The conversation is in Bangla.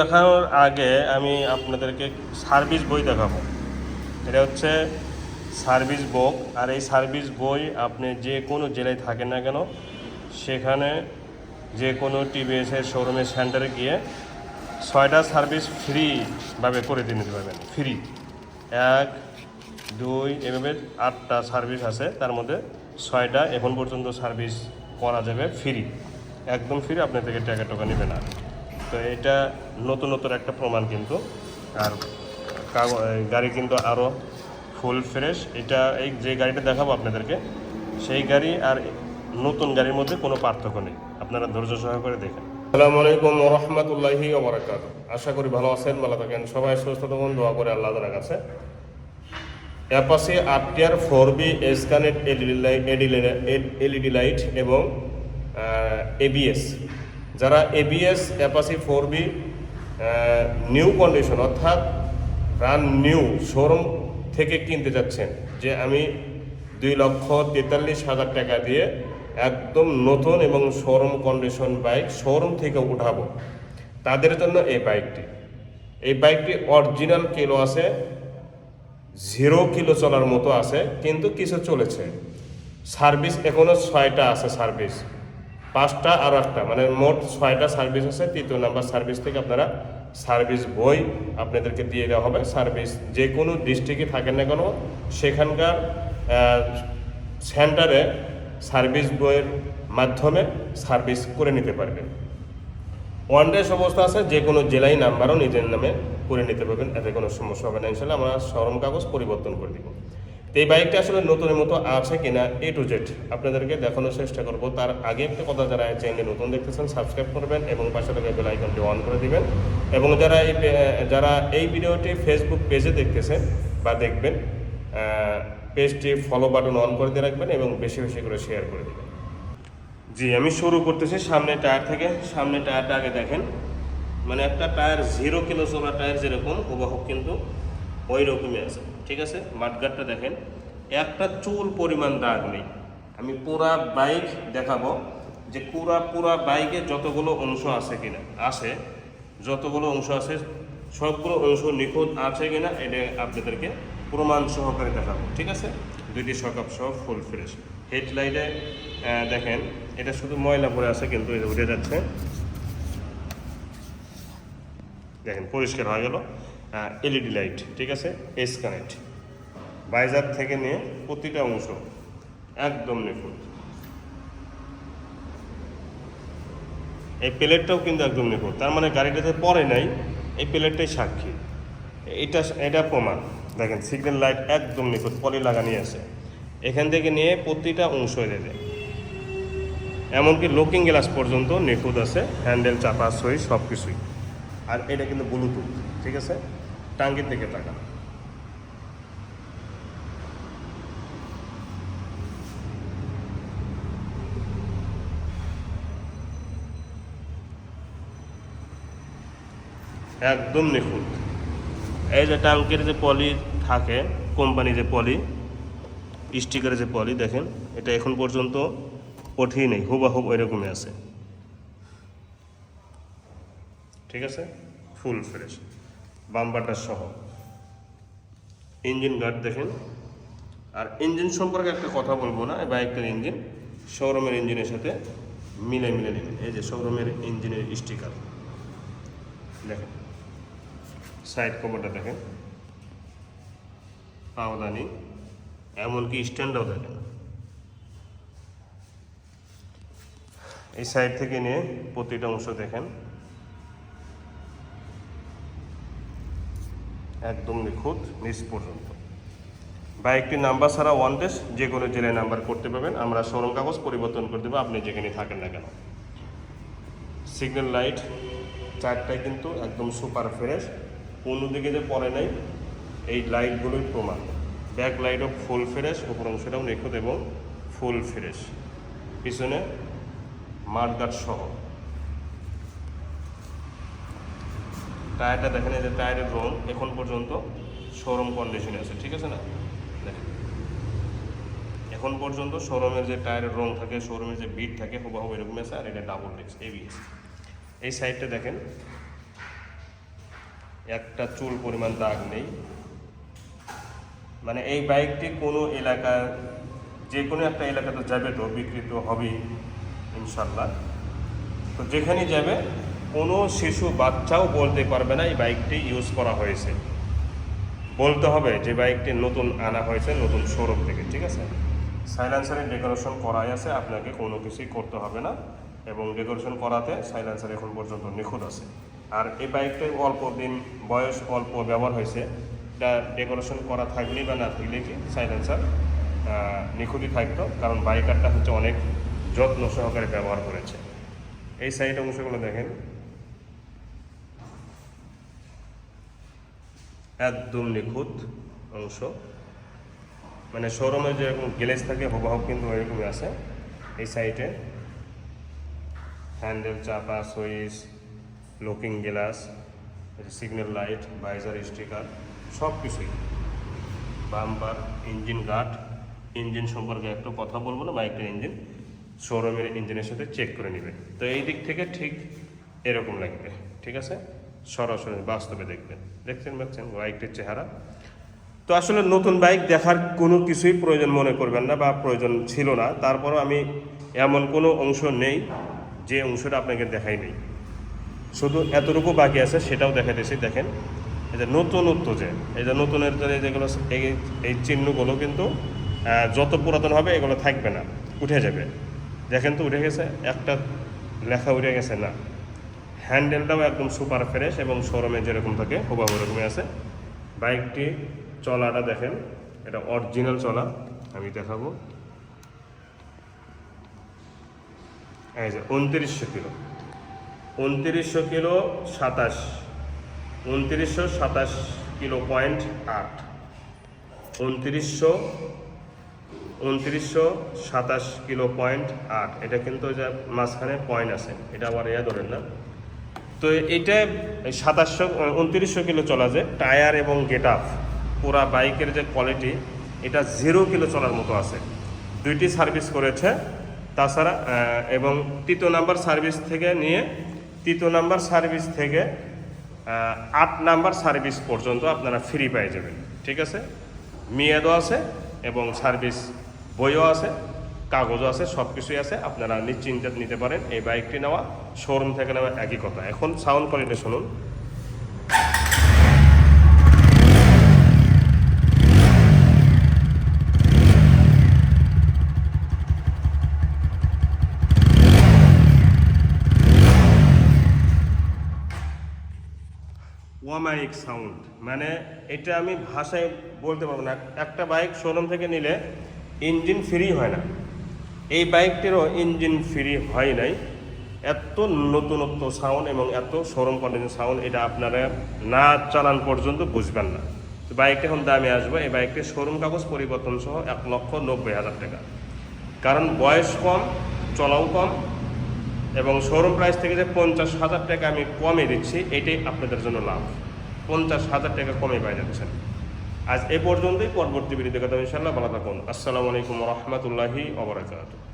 দেখানোর আগে আমি আপনাদেরকে সার্ভিস বই দেখাবো। এটা হচ্ছে সার্ভিস বুক। আর এই সার্ভিস বই আপনি যে কোনো জেলায় থাকেন না কেন, সেখানে যে কোনো টিভিএসের শোরুমের সেন্টারে গিয়ে ছয়টা সার্ভিস ফ্রিভাবে করে দিয়ে নিতে পারবেন। ফ্রি এক, দুই, এভাবে আটটা সার্ভিস আছে। তার মধ্যে ছয়টা এখন পর্যন্ত সার্ভিস করা যাবে ফ্রি একদম ফ্রি আপনার থেকে টাকা টাকা নেবে না। তো এটা নতুন নতুন একটা প্রমাণ কিন্তু। আর গাড়ি কিন্তু আরও ফুল ফ্রেশ এটা এই যে গাড়িটা দেখাবো আপনাদেরকে, সেই গাড়ি আর নতুন গাড়ির মধ্যে কোনো পার্থক্য নেই। আপনারা ধৈর্য সহকারে দেখেন। আসসালামু আলাইকুম রহমতুল্লাহি ওবরাকাত আশা করি ভালো আছেন, ভালো থাকেন। সবাই সুস্থ থাকুন, দোয়া করে আল্লাহ তালার কাছে। অ্যাপাসি আরটিআর ফোর বি এসকানেট লাইট এলইডি লাইট এবং এবিএস যারা ABS Apache four V new condition অর্থাৎ ব্রান্ড নিউ শোরুম থেকে কিনতে যাচ্ছেন, যে আমি দুই লক্ষ তেতাল্লিশ হাজার টাকা দিয়ে একদম নতুন এবং শোরুম কন্ডিশন বাইক শোরুম থেকে উঠাবো। তাদের জন্য এই বাইকটি এই বাইকটি অরিজিনাল কিলো আছে জিরো কিলো চলার মতো আছে, কিন্তু কিছু চলেছে। সার্ভিস এখনও ছয়টা আছে সার্ভিস পাঁচটা আর একটা মানে মোট ছয়টা সার্ভিস আছে, তৃতীয় নাম্বার সার্ভিস থেকে আপনারা সার্ভিস বই আপনাদেরকে দিয়ে দেওয়া হবে। সার্ভিস যে কোনো ডিস্ট্রিক্টে থাকেন না কেন, সেখানকার সেন্টারে সার্ভিস বইয়ের মাধ্যমে সার্ভিস করে নিতে পারবেন। ওয়ান ডে অবস্থা আছে, যে কোনো জেলায় নাম্বারও নিজের নামে করে নিতে পারবেন, এতে কোনো সমস্যা হবে না ইনশাল্লাহ আমরা শরম কাগজ পরিবর্তন করে দিব। এই বাইকটা আসলে নতুনের মতো আছে কিনা এ টু জেড আপনাদেরকে দেখানোর চেষ্টা করব। তার আগে একটা কথা যারা চ্যানেলে নতুন দেখতেছেন সাবস্ক্রাইব করবেন এবং পাশে থাকা বেল আইকনটি অন করে দিবেন। এবং যারা এই যারা এই ভিডিওটি ফেসবুক পেজে দেখতেছেন বা দেখবেন পেজটি ফলো বাটন অন করে দিয়ে রাখবেন এবং বেশি বেশি করে শেয়ার করে দেবেন। জি, আমি শুরু করতেছি সামনে টায়ার থেকে। সামনে টায়ারটা আগে দেখেন। মানে একটা টায়ার জিরো কিলো চলা টায়ার যেরকম হুবাহু কিন্তু ওই রকমই আছে। ঠিক আছে? মাঠগাটটা দেখেন। একটা চুল পরিমাণ দাগ নেই। আমি পুরা বাইক দেখাবো যে পুরা পুরা বাইকে যতগুলো অংশ আছে কিনা, আছে, যতগুলো অংশ আছে, সবগুলো অংশ নিখুঁত আছে কিনা, এটা আপনাদেরকে প্রমাণ সহকারে দেখাবো, ঠিক আছে? দুইটি সকাপ সহ ফুল ফ্রেশ হেডলাইটে দেখেন, এটা শুধু ময়লা পরে আছে, কিন্তু এটা উঠে যাচ্ছে। দেখেন, পরিষ্কার হয়ে গেল। এলইডি লাইট ঠিক আছে? এস কানেক্ট বাইজার থেকে নিয়ে প্রতিটা অংশ একদম নিখুঁত। এই প্লেটটাও কিন্তু একদম নিখুঁত। তার মানে গাড়িটাতে পরে নাই, এই প্লেটটাই সাক্ষী। এটা এটা প্রমাণ। দেখেন সিগন্যাল লাইট একদম নিখুঁত, পলি লাগানি আছে। এখান থেকে নিয়ে প্রতিটা অংশ দেবে এমনকি লুকিং গ্লাস পর্যন্ত নিখুঁত আছে হ্যান্ডেল চাপা, সই সব কিছুই আর এটা কিন্তু ব্লুটুথ ঠিক আছে? টাঙ্গির দিকে টাকা একদম নিখুঁত। এই যে টাঙ্কের যে পলি থাকে কোম্পানি যে পলি, স্টিকারের যে পলি, দেখেন, এটা এখন পর্যন্ত ওঠেই নেই হুবাহুব ওইরকমই আছে। ঠিক আছে? Full fresh. বাম্পারটা সহ। ইঞ্জিন গার্ড দেখেন। আর ইঞ্জিন সম্পর্কে একটা কথা বলব না এই বাইকটার ইঞ্জিন, শোরুমের ইঞ্জিনের সাথে মিলে মিলে নেবেন। এই যে শোরুমের ইঞ্জিনের স্টিকার, দেখেন। সাইড কভারটা দেখেন। পাওদানি, এমনকি স্ট্যান্ডও দেখেন। এই সাইড থেকে নিয়ে প্রতিটা অংশ দেখেন। একদম নিখুঁত, নিচ পর্যন্ত। বাইকটির নাম্বার ছাড়া ওয়ান ডেস যে কোনো জেলায় নাম্বার করতে পারবেন। আমরা শোরুম কাগজ পরিবর্তন করে দেবো, আপনি যেখানে থাকেন না কেন। সিগন্যাল লাইট চারটায় কিন্তু একদম সুপার ফ্রেশ কোনো দিকে যে পড়ে নাই, এই লাইটগুলোই প্রমাণ। ব্যাক লাইটও ফুল ফ্রেশ উপর অংশটাও নিখুঁত এবং ফুল ফ্রেশ পিছনে মাঠগাট সহ। টায়ারটা দেখেন এই যে টায়ারের রং এখন পর্যন্ত শোরুম কন্ডিশনে আছে, ঠিক আছে না? দেখেন। এখন পর্যন্ত শোরুমের যে টায়ারের রং থাকে, শোরুমের যে বিট থাকে, হুবাহু এরকম আছে, আর এটা ডাবল ডিস্ক এবিএস এই সাইডটা দেখেন, একটা চুল পরিমাণ দাগ নেই। মানে এই বাইকটি কোনো এলাকা, যে কোনো একটা এলাকাতে যাবে তো বিক্রিত হবেই, ইনশাল্লাহ। তো যেখানে যাবে কোনো শিশু বাচ্চাও বলতে পারবে না এই বাইকটি ইউজ করা হয়েছে। বলতে হবে যে বাইকটি নতুন আনা হয়েছে, নতুন শোরুম থেকে, ঠিক আছে? সাইলেন্সারের ডেকোরেশন করাই আছে, আপনাকে কোনো কিছুই করতে হবে না। এবং ডেকোরেশন করাতে সাইলেন্সার এখন পর্যন্ত নিখুঁত আছে। আর এই বাইকটির অল্প দিন বয়স অল্প ব্যবহার হয়েছে। এটা ডেকোরেশন করা থাকলেই বা না থাকলে কি সাইলেন্সার নিখুঁতই থাকতো, কারণ বাইকারটা হচ্ছে অনেক যত্ন সহকারে ব্যবহার করেছে। এই সাইড অংশগুলো দেখেন। একদম নিখুঁত অংশ। মানে শোরুমে যেরকম গ্লেজ থাকে, হুবহু কিন্তু ওইরকমই আছে এই সাইডে। হ্যান্ডেল, চাপা, switch, looking glass, signal light visor sticker সব কিছুই বাম্পার, ইঞ্জিন গার্ড। ইঞ্জিন সম্পর্কে একটু কথা বলব না বাইকটার ইঞ্জিন। শোরুমের ইঞ্জিনের সাথে চেক করে নেবে। তো এই দিক থেকে ঠিক এরকম লাগবে, ঠিক আছে? সরাসরি বাস্তবে দেখবেন। দেখছেন পাচ্ছেন বাইকটির চেহারা। তো আসলে নতুন বাইক দেখার কোনো কিছুই প্রয়োজন মনে করবেন না বা প্রয়োজন ছিল না। তারপরও আমি এমন কোনো অংশ নেই যে অংশটা আপনাকে দেখাই নেই। শুধু এতটুকু বাকি আছে, সেটাও দেখাইতেছি দেখেন, এই যে নতুনত্ব যে, এই যে নতুনের যে যেগুলো এই এই চিহ্নগুলো কিন্তু যত পুরাতন হবে, এগুলো থাকবে না, উঠে যাবে। দেখেন তো, উঠে গেছে, একটা লেখা উঠে গেছে না। হ্যান্ডেলটাও একদম সুপার ফ্রেশ এবং শোরুমে যেরকম থাকে, হুবাহু ওরকমই আছে। বাইকটি চলাটা দেখেন, এটা অরিজিনাল চলা, আমি দেখাবো। এই যে উনত্রিশশো কিলো। উনত্রিশশো কিলো সাতাশ, উনত্রিশশো সাতাশ কিলো পয়েন্ট আট, উনত্রিশশো উনত্রিশশো সাতাশ কিলো পয়েন্ট আট। এটা কিন্তু যে মাঝখানে পয়েন্ট আছে, এটা আবার ইয়া ধরেন না। তো এটা সাতাশশো, উনত্রিশশো কিলো চলা যায় টায়ার এবং গেট আপ, পুরা বাইকের যে কোয়ালিটি এটা জিরো কিলো চলার মতো আছে। দুইটি সার্ভিস করেছে, তাছাড়া এবং তৃতীয় নাম্বার সার্ভিস থেকে নিয়ে তৃতীয় নাম্বার সার্ভিস থেকে আট নাম্বার সার্ভিস পর্যন্ত আপনারা ফ্রি পেয়ে যাবেন। ঠিক আছে? মেয়াদও আছে এবং সার্ভিস বইও আছে। কাগজও আছে সব কিছুই আছে। আপনারা নিশ্চিন্তে নিতে পারেন। এই বাইকটি নেওয়া শোরুম থেকে নেওয়া একই কথা। এখন সাউন্ড কোয়ালিটি শুনুন। ওয়ামাইক সাউন্ড মানে এটা আমি ভাষায় বলতে পারব না। একটা বাইক শোরুম থেকে নিলে ইঞ্জিন ফ্রি হয় না। এই বাইকটিরও ইঞ্জিন ফ্রি হয় নাই। এত নতুনত্ব সাউন্ড এবং এত শোরুম কন্ডিশন সাউন্ড, এটা আপনারা না চালান পর্যন্ত বুঝবেন না। তো বাইকটা এখন দামে আসবে। এই বাইকটির শোরুম কাগজ পরিবর্তন সহ এক লক্ষ নব্বই হাজার টাকা। কারণ বয়স কম, চলাও কম এবং শোরুম প্রাইস থেকে যে পঞ্চাশ হাজার টাকা আমি কমে দিচ্ছি, এটাই আপনাদের জন্য লাভ। পঞ্চাশ হাজার টাকা কমে পাই যাচ্ছেন আজ এ পর্যন্তই। পরবর্তী ভিডিও দেখা ইনশাল্লাহ ভালো থাকুন। আসসালামু আলাইকুম রহমতুল্লাহি ওবরাকাতুহ